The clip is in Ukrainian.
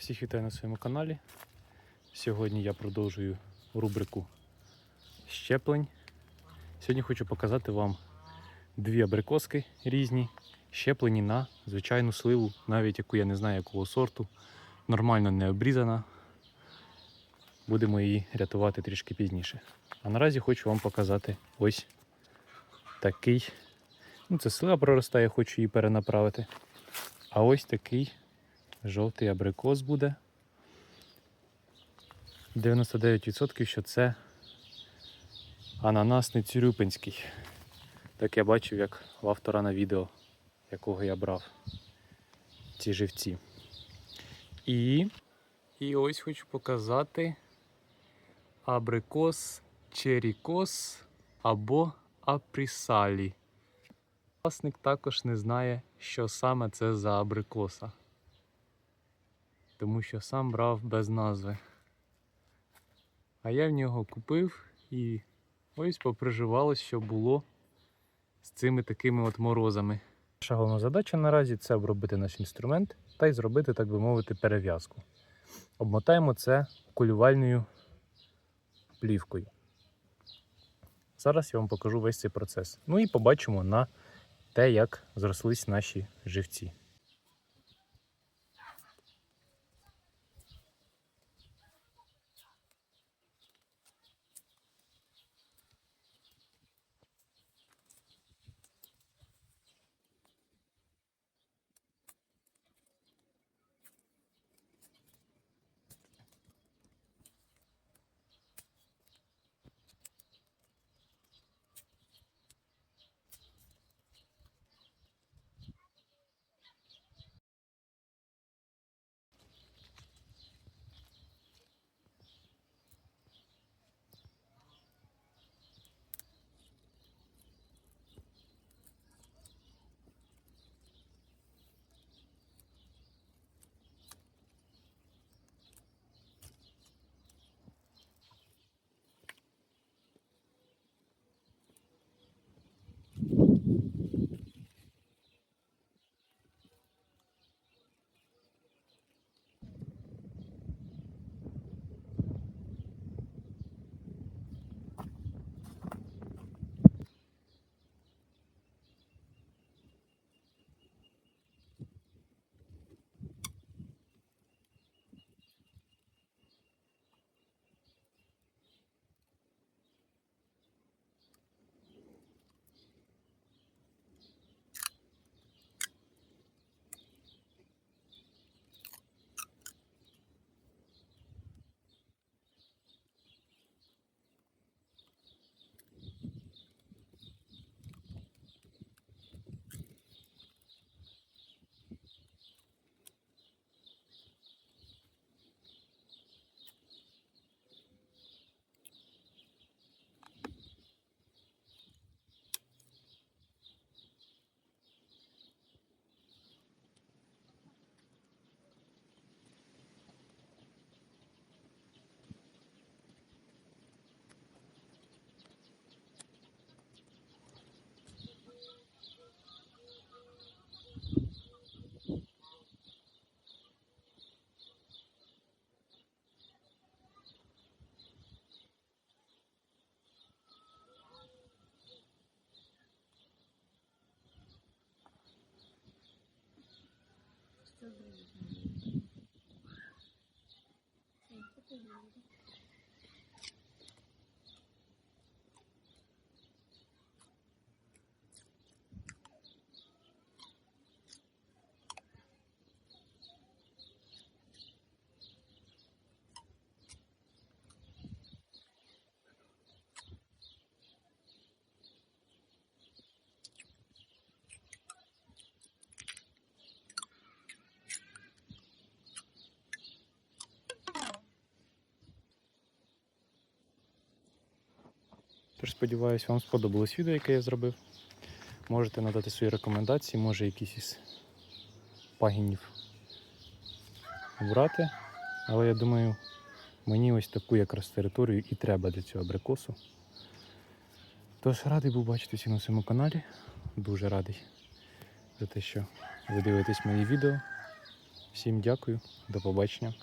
Всіх вітаю на своєму каналі. Сьогодні я продовжую рубрику щеплень. Сьогодні хочу показати вам дві абрикоски різні, щеплені на звичайну сливу, навіть яку я не знаю якого сорту. Нормально не обрізана. Будемо її рятувати трішки пізніше. А наразі хочу вам показати ось такий. Ну, це слива проростає, хочу її перенаправити. А ось такий жовтий абрикос буде. 99% що це ананасний цюрюпинський. Так я бачив, як в автора на відео, якого я брав ці живці. І, і ось хочу показати абрикос черікос або апрісалі. Власник також не знає, що саме це за абрикоса тому що сам брав без назви. А я в нього купив і ось поприживалось, що було з цими такими от морозами. Наша головна задача наразі це обробити наш інструмент та й зробити, так би мовити, перев'язку. Обмотаємо це кулювальною плівкою. Зараз я вам покажу весь цей процес. Ну і побачимо на те, як зрослись наші живці. So Тож сподіваюся, вам сподобалось відео, яке я зробив. Можете надати свої рекомендації, може якісь із пагінів брати. Але я думаю, мені ось таку якраз територію і треба для цього абрикосу. Тож радий був бачити всіх на своєму каналі. Дуже радий за те, що ви дивитесь мої відео. Всім дякую, до побачення.